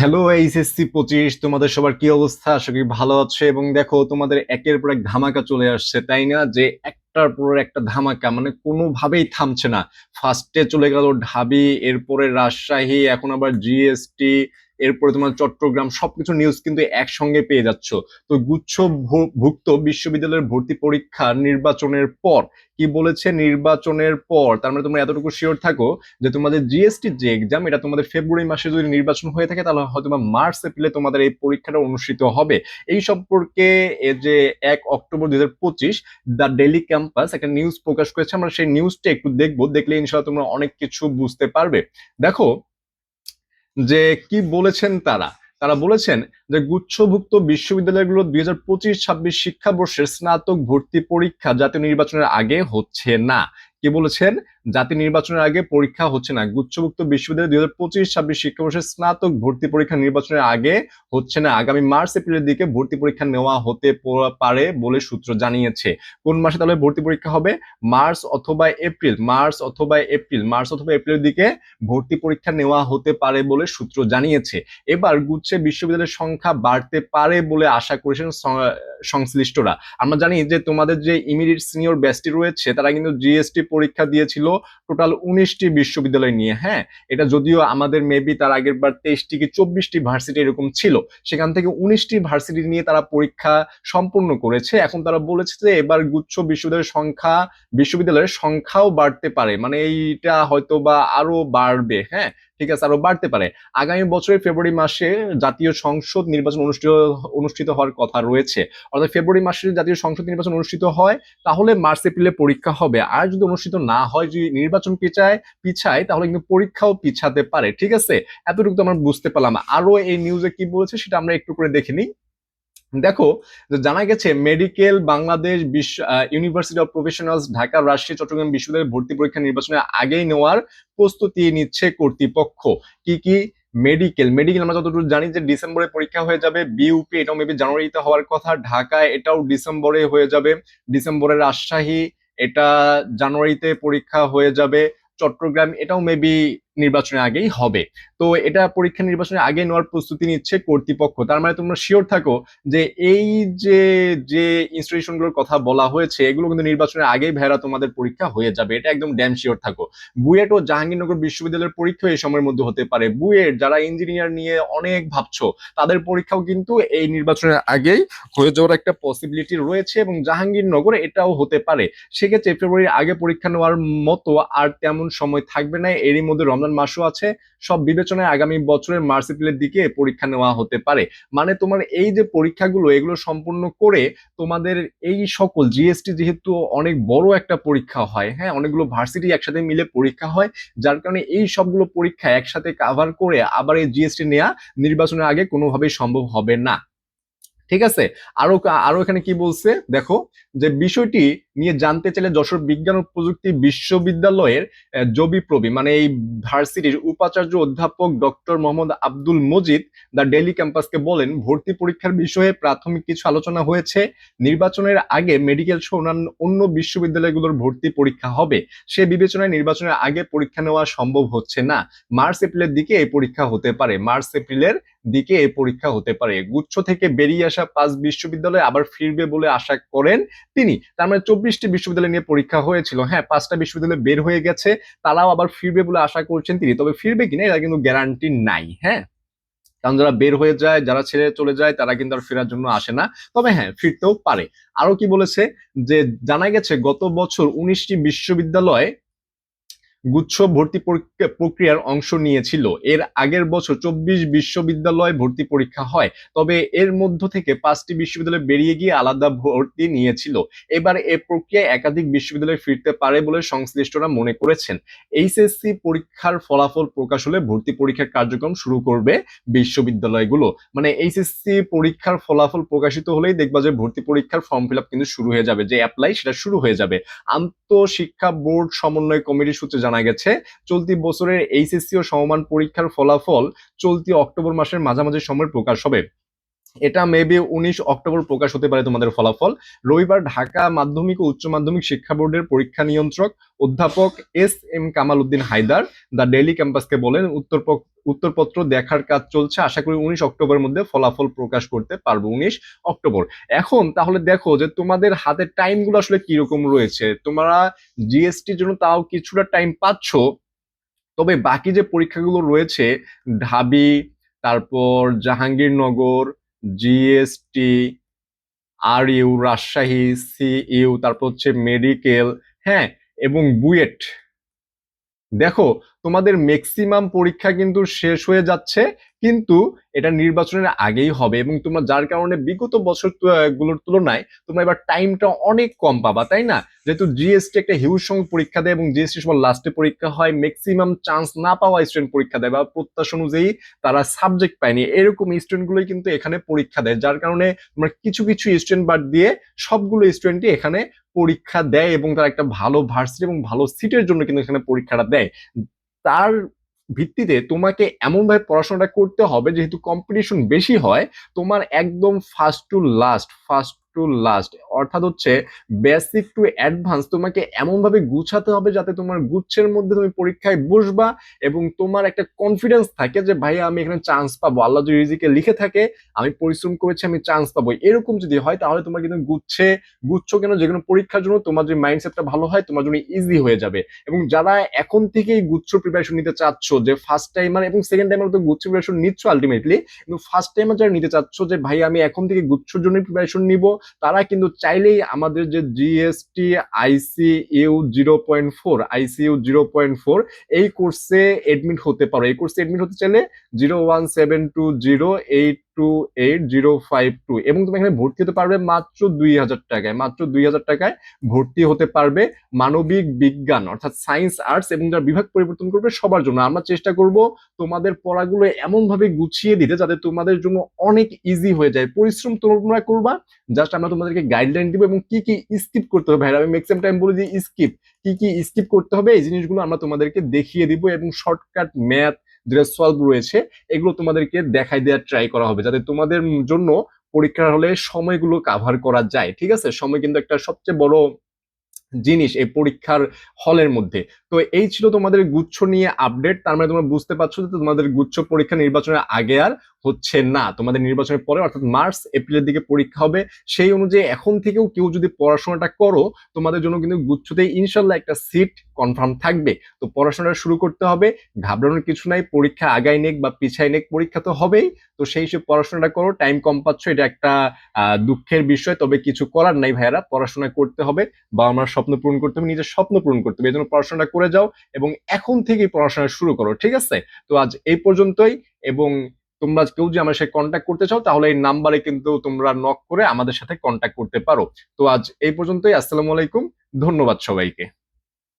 Hello HSC পঁচিশ, তোমাদের সবার কি অবস্থা? আশা করি ভালো আছে এবং দেখো, তোমাদের একের পর এক ধামাকা চলে আসছে, তাই না? যে একটার পর একটা ধামাকা মানে কোনোভাবেই থামছে না। ফার্স্টে চলে গেল ঢাবি, এরপরে রাজশাহী, এখন আবার জিএসটি এরপরে তোমার চট্টগ্রাম, সবকিছু নিউজ কিন্তু একসঙ্গে পেয়ে যাচ্ছ। তো গুচ্ছ ভুক্ত বিশ্ববিদ্যালয়ের ভর্তি পরীক্ষা নির্বাচনের পর, কি বলেছে নির্বাচনের পর? তার মানে তোমরা এতটুকু শিওর থাকো যে তোমাদের জিএসটি যে এক্সাম এটা তোমাদের ফেব্রুয়ারি মাসে যদি নির্বাচন হয়ে থাকে, তাহলে হয়তো বা মার্চ এপ্রিলে তোমাদের এই পরীক্ষাটা অনুষ্ঠিত হবে। এই সম্পর্কে যে এক অক্টোবর দুই হাজার পঁচিশ দ্য ডেলি ক্যাম্পাস একটা নিউজ প্রকাশ করেছে। আমরা সেই নিউজটা একটু দেখব। দেখলে ইনশাল্লাহ তোমরা অনেক কিছু বুঝতে পারবে। দেখো যে কি বলেছেন তারা? তারা বলেছেন যে গুচ্ছভুক্ত বিশ্ববিদ্যালয়গুলো দুই হাজার পঁচিশ ছাব্বিশ শিক্ষাবর্ষের স্নাতক ভর্তি পরীক্ষা জাতীয় নির্বাচনের আগে হচ্ছে না। কি বলেছেন? জাতীয় নির্বাচনের আগে পরীক্ষা হচ্ছে না। গুচ্ছভুক্ত বিশ্ববিদ্যালয় দুই হাজার পঁচিশ, ছাব্বিশ শিক্ষাবর্ষের স্নাতক ভর্তি পরীক্ষা নির্বাচনের আগে হচ্ছে না। আগামী মার্চ, এপ্রিলের দিকে ভর্তি পরীক্ষা নেওয়া হতে পারে বলে সূত্র জানিয়েছে। কোন মাসে তাহলে ভর্তি পরীক্ষা হবে? মার্চ অথবা এপ্রিল, মার্চ অথবা এপ্রিল, মার্চ অথবা এপ্রিলের দিকে ভর্তি পরীক্ষা নেওয়া হতে পারে বলে সূত্র জানিয়েছে। এবার গুচ্ছে বিশ্ববিদ্যালয়ের সংখ্যা বাড়তে পারে বলে আশা করেছেন সংশ্লিষ্টরা। আমরা জানি যে তোমাদের যে ইমিডিয়েট সিনিয়র ব্যাচটি রয়েছে, তারা কিন্তু জিএসটি পরীক্ষা দিয়েছিল টোটাল উনিশটি বিশ্ববিদ্যালয় নিয়ে হ্যাঁ? এটা যদিও আমাদের মেবি তার আগের বার তেইশটি কি চব্বিশটি ভার্সিটি এরকম ছিল, সেখান থেকে উনিশটি ভার্সিটি নিয়ে তারা পরীক্ষা সম্পূর্ণ করেছে। এখন তারা বলেছে যে এবার গুচ্ছ বিশ্ববিদ্যালয়ের সংখ্যা, বিশ্ববিদ্যালয়ের সংখ্যাও বাড়তে পারে। মানে এইটা হয়তো বা আরও বাড়বে হ্যাঁ? ঠিক আছে, আরও বাড়তে পারে। আগামী বছরের ফেব্রুয়ারি মাসে জাতীয় সংসদ নির্বাচন অনুষ্ঠিত অনুষ্ঠিত হওয়ার কথা রয়েছে। অর্থাৎ ফেব্রুয়ারি মাসে জাতীয় সংসদ নির্বাচন অনুষ্ঠিত হয়, তাহলে মার্চ, এপ্রিলে পরীক্ষা হবে। আর যদি অনুষ্ঠিত না হয়, যদি নির্বাচন পিছায় পিছায়, তাহলে কিন্তু পরীক্ষাও পিছাতে পারে। ঠিক আছে? এতটুকু তো আমরা বুঝতে পারলাম। আরও এই নিউজে কি বলেছে, সেটা আমরা একটু করে দেখে নিই। দেখো জানা গেছে মেডিকেল, বাংলাদেশ, বিশ্ব university of professionals Dhaka, Rajshahi, Chittagong বিশ্ববিদ্যালয়ের ভর্তি পরীক্ষা নির্বাচনের আগেই নেওয়ার প্রস্তুতি নিচ্ছে কর্তৃপক্ষ। কি কি? মেডিকেল। মেডিকেল আমরা যতটুকু জানি যে ডিসেম্বরে পরীক্ষা হয়ে যাবে বিউপি এটাও মেবি জানুয়ারিতে হওয়ার কথা ঢাকায় এটাও ডিসেম্বরে হয়ে যাবে। ডিসেম্বরে রাজশাহী, এটা জানুয়ারিতে পরীক্ষা হয়ে যাবে। চট্টগ্রাম, এটাও মেবি নির্বাচনের আগেই হবে। তো এটা পরীক্ষা নির্বাচনের আগে নেওয়ার প্রস্তুতি নিচ্ছে কর্তৃপক্ষ। তার মানে তোমরা শিওর থাকো যে এই যে যে ইনস্টিটিউশনগুলোর কথা বলা হয়েছে, এগুলো কিন্তু নির্বাচনের আগেই ভেড়া তোমাদের পরীক্ষা হয়ে যাবে। এটা একদম ড্যাম শিওর থাকো। বুয়েট ও জাহাঙ্গীরনগর বিশ্ববিদ্যালয়ের পরীক্ষা এই সময়ের মধ্যে হতে পারে। বুয়েট, যারা ইঞ্জিনিয়ার নিয়ে অনেক ভাবছ, তাদের পরীক্ষাও কিন্তু এই নির্বাচনের আগেই হয়ে যাওয়ার একটা পসিবিলিটি রয়েছে এবং জাহাঙ্গীরনগর এটাও হতে পারে। সেক্ষেত্রে ফেব্রুয়ারির আগে পরীক্ষা নেওয়ার মতো আর তেমন সময় থাকবে না। এরই মধ্যে রমজান মাসও আছে। সব বিবেচনায় আগামী বছরের মার্চ এপ্রিলের দিকে পরীক্ষা নেওয়া হতে পারে। মানে তোমার এই যে পরীক্ষাগুলো, এগুলো সম্পূর্ণ করে তোমাদের এই সকল জিএসটি যেহেতু অনেক বড় একটা পরীক্ষা হয় হ্যাঁ অনেকগুলো ভার্সিটি একসাথে মিলে পরীক্ষা হয়, যার কারণে এই সবগুলো পরীক্ষা একসাথে কাভার করে আবার এই জিএসটি নেওয়া নির্বাচনের আগে কোনোভাবেই সম্ভব হবে না। ঠিক আছে? আরও আরও এখানে কি বলছে? দেখো, যে বিষয়টি নিয়ে জানতে চাইলে যশোর বিজ্ঞান ও প্রযুক্তি বিশ্ববিদ্যালয়ের জবি প্রবি মানে এই ভার্সিটির উপাচার্য অধ্যাপক doctor Mohammad Abdul Majid the daily ক্যাম্পাসকে বলেন, ভর্তি পরীক্ষার বিষয়ে প্রাথমিক কিছু আলোচনা হয়েছে। নির্বাচনের আগে মেডিকেল সহ অন্য বিশ্ববিদ্যালয়গুলোর ভর্তি পরীক্ষা হবে। সে বিবেচনায় নির্বাচনের আগে পরীক্ষা নেওয়া সম্ভব হচ্ছে না। মার্চ এপ্রিলের দিকে এই পরীক্ষা হতে পারে। মার্চ এপ্রিলের দিকে এই পরীক্ষা হতে পারে। গুচ্ছ থেকে বেরিয়ে আসা পাঁচ বিশ্ববিদ্যালয় আবার ফিরবে বলে আশা করেন তিনি। তার মানে চব্বিশটি বিশ্ববিদ্যালয় নিয়ে পরীক্ষা হয়েছিল। হ্যাঁ পাঁচটা বিশ্ববিদ্যালয় বের হয়ে গেছে, তারাও আবার ফিরবে বলে আশা করছেন তিনি। তবে ফিরবে কিনা এটা কিন্তু গ্যারান্টি নাই হ্যাঁ? কারণ যারা বের হয়ে যায়, যারা ছেড়ে চলে যায়, তারা কিন্তু আর ফেরার জন্য আসে না। তবে হ্যাঁ ফিরতেও পারে। আরও কি বলেছে যে, জানা গেছে গত বছর উনিশটি বিশ্ববিদ্যালয় গুচ্ছ ভর্তি প্রক্রিয়ার অংশ নিয়েছিল। এর আগের বছর চব্বিশ বিশ্ববিদ্যালয় ভর্তি পরীক্ষা হয়, তবে এর মধ্য থেকে পাঁচটি বিশ্ববিদ্যালয় বেরিয়ে গিয়ে আলাদা ভর্তি নিয়েছিল। এবার এ প্রক্রিয়ায় একাধিক বিশ্ববিদ্যালয় ফিরতে পারে বলে সংশ্লিষ্টরা মনে করেছেন। এইচএসসি পরীক্ষার ফলাফল প্রকাশ হলে ভর্তি পরীক্ষার কার্যক্রম শুরু করবে বিশ্ববিদ্যালয়গুলো। মানে এইচএসসি পরীক্ষার ফলাফল প্রকাশিত হলেই দেখবা যে ভর্তি পরীক্ষার ফর্ম ফিল কিন্তু শুরু হয়ে যাবে, যে অ্যাপ্লাই সেটা শুরু হয়ে যাবে। আন্তঃশিক্ষা বোর্ড সমন্বয় কমিটি সূত্রে জানা গেছে, চলতি বছরের এইচএসসি ও সমমান পরীক্ষার ফলাফল চলতি অক্টোবর মাসের মাঝামাঝি সময় প্রকাশ হবে। এটা মেবি উনিশ অক্টোবর প্রকাশ হতে পারে তোমাদের ফলাফল। রবিবার ঢাকা মাধ্যমিক ও উচ্চ মাধ্যমিক শিক্ষা বোর্ডের পরীক্ষা নিয়ন্ত্রক অধ্যাপক S M Kamal Uddin Haider the daily ক্যাম্পাসকে বলেন উত্তর উত্তরপত্র দেখার কাজ চলছে। আশা করি উনিশ অক্টোবরের মধ্যে ফলাফল প্রকাশ করতে পারব উনিশ অক্টোবর। এখন তাহলে দেখো যে তোমাদের হাতে টাইমগুলো আসলে কীরকম রয়েছে? তোমরা জিএসটির জন্য তাও কিছুটা টাইম পাচ্ছ। তবে বাকি যে পরীক্ষাগুলো রয়েছে, ঢাবি, তারপর Jahangirnagar GST R U Rajshahi C U তারপর হচ্ছে মেডিকেল হ্যাঁ এবং বুয়েট দেখো, তোমাদের ম্যাক্সিমাম পরীক্ষা কিন্তু শেষ হয়ে যাচ্ছে কিন্তু এটা নির্বাচনের আগেই হবে এবং তোমরা যার কারণে বিগত বছরগুলোর তুলনায় তোমরা এবার টাইমটা অনেক কম পাবা, তাই না? যেহেতু জিএসটি একটা হিউজ সংখ্যক পরীক্ষা দেয় এবং জিএসটি সময় লাস্টে পরীক্ষা হয় ম্যাক্সিমাম চান্স না পাওয়া স্টুডেন্ট পরীক্ষা দেয় বা প্রত্যাশা অনুযায়ী তারা সাবজেক্ট পায়নি। এরকম স্টুডেন্টগুলোই কিন্তু এখানে পরীক্ষা দেয়, যার কারণে তোমরা কিছু কিছু স্টুডেন্ট বাদ দিয়ে সবগুলো স্টুডেন্টই এখানে পরীক্ষা দেয় এবং তারা একটা ভালো ভার্সিটি এবং ভালো সিটের জন্য কিন্তু এখানে পরীক্ষাটা দেয়। তার ভিত্তিতে তোমাকে এমনভাবে পড়াশোনাটা করতে হবে, যেহেতু কম্পিটিশন বেশি হয়, তোমার একদম first to last first to last অর্থাৎ হচ্ছে বেসিক টু অ্যাডভান্স তোমাকে এমনভাবে গুছাতে হবে যাতে তোমার গুচ্ছের মধ্যে তুমি পরীক্ষায় বসবা এবং তোমার একটা কনফিডেন্স থাকে যে ভাই আমি এখানে চান্স পাবো। আল্লাহ যদি রিজিকে লিখে থাকে, আমি পরিশ্রম করেছি, আমি চান্স পাবো। এরকম যদি হয়, তাহলে তোমার কিন্তু গুচ্ছে, গুচ্ছ কেন? যে কোনো পরীক্ষার জন্য তোমার যে মাইন্ডসেটটা ভালো হয়, তোমার জন্য ইজি হয়ে যাবে। এবং যারা এখন থেকেই গুচ্ছ প্রিপারেশন নিতে চাচ্ছ, যে ফার্স্ট টাইমার এবং সেকেন্ড টাইমার তো গুচ্ছ প্রিপারেশন নিচ্ছ আলটিমেটলি কিন্তু ফার্স্ট টাইমার যারা নিতে চাচ্ছ, যে ভাই আমি এখন থেকে গুচ্ছর জন্য প্রিপারেশন নিব তারা কিন্তু চাইলেই আমাদের যে GST ICU zero point four ICU zero point four এই কোর্সে এডমিট হতে পারো। এই কোর্সে এডমিট হতে চাইলে zero one seven two zero eight two eight zero five two এবং তুমি এখানে ভর্তি হতে পারবে মাত্র দুই হাজার টাকায়, মাত্র দুই হাজার টাকায় ভর্তি হতে পারবে মানবিক বিজ্ঞান, অর্থাৎ সায়েন্স আর্টস এবং যারা বিভাগ পরিবর্তন করবে সবার জন্য। আমরা চেষ্টা করব তোমাদের পড়াগুলো এমন ভাবে গুছিয়ে দিতে যাতে তোমাদের জন্য অনেক ইজি হয়ে যায়। পরিশ্রম তোমরা করবা জাস্ট আমরা তোমাদেরকে গাইডলাইন দিব এবং কি কি স্কিপ করতে হবে। আমি ম্যাক্সিমাম টাইম বলি যে স্কিপ কি কি স্কিপ করতে হবে, এই জিনিসগুলো আমরা তোমাদেরকে দেখিয়ে দিব এবং শর্টকাট ম্যাথ যেটা সলভ রয়েছে, এগুলো তোমাদেরকে দেখাই দেওয়ার ট্রাই করা হবে, যাতে তোমাদের জন্য পরীক্ষার হলে সময়গুলো কাভার করা যায়, ঠিক আছে? সময় কিন্তু একটা সবচেয়ে বড় জিনিস এই পরীক্ষার হলের মধ্যে। তো এই ছিল তোমাদের গুচ্ছ নিয়ে আপডেট তার মানে তোমরা বুঝতে পারছ যে তোমাদের গুচ্ছ পরীক্ষা নির্বাচনের আগে আর হচ্ছে না। তোমাদের নির্বাচনের পরে, অর্থাৎ মার্চ, এপ্রিলের দিকে পরীক্ষা হবে। সেই অনুযায়ী এখন থেকেও কেউ যদি পড়াশোনাটা করো, তোমাদের জন্য কিন্তু গুচ্ছতে ইনশাল্লাহ একটা সিট কনফার্ম থাকবে। তো পড়াশোনাটা শুরু করতে হবে। ঘাবড়ানোর কিছু নাই, পরীক্ষা আগাই নেক বা পিছাই নেক পরীক্ষা তো হবেই। তো সেই হিসেবে পড়াশোনাটা করো টাইম কম পাচ্ছ, এটা একটা দুঃখের বিষয়। তবে কিছু করার নাই ভাইয়ারা, পড়াশোনা করতে হবে। বা আমার স্বপ্ন পূরণ করতে হবে, নিজের স্বপ্ন পূরণ করতে হবে। এই জন্য পড়াশোনাটা করে যাও এবং এখন থেকেই পড়াশোনা শুরু করো, ঠিক আছে? তো আজ এই পর্যন্তই এবং তোমরা কেউ যদি আমার সাথে কন্ট্যাক্ট করতে চাও, তাহলে এই নাম্বারে কিন্তু তোমরা নক করে আমাদের সাথে কন্ট্যাক্ট করতে পারো। তো আজ এই পর্যন্তই, আসসালামু আলাইকুম, ধন্যবাদ সবাইকে।